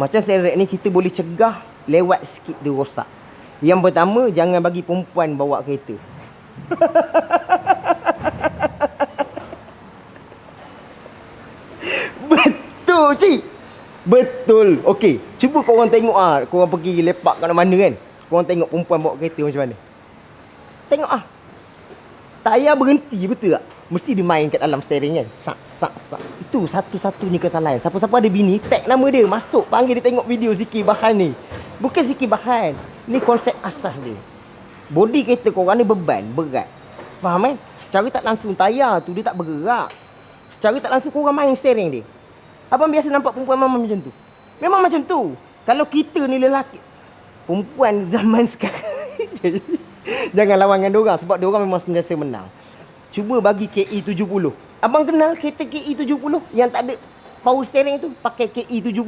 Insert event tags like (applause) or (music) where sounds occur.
Macam serek ni kita boleh cegah lewat sikit dia rosak. Yang pertama, jangan bagi perempuan bawa kereta. (laughs) Betul, cik. Betul. Okey, cuba kau orang tengok ah, kau orang pergi lepak kat mana kan. Kau orang tengok perempuan bawa kereta macam mana. Tengok ah. Tayar berhenti betul tak? Mesti dia main kat dalam steering kan. Sak sak sak. Itu satu-satunya kesalahan. Siapa-siapa ada bini, tag nama dia, masuk panggil dia tengok video Ziki Bahan ni. Bukan Ziki Bahan. Ni konsep asas dia. Body kereta korang ni beban, berat. Faham kan? Secara tak langsung tayar tu dia tak bergerak. Secara tak langsung korang main steering dia. Abang biasa nampak perempuan memang macam tu. Memang macam tu. Kalau kita ni lelaki, perempuan zaman (laughs) sekarang. Jangan lawan dengan diorang sebab diorang memang sentiasa menang. Cuba bagi KE 70. Abang kenal kereta KE 70 yang tak ada power steering tu pakai KE 70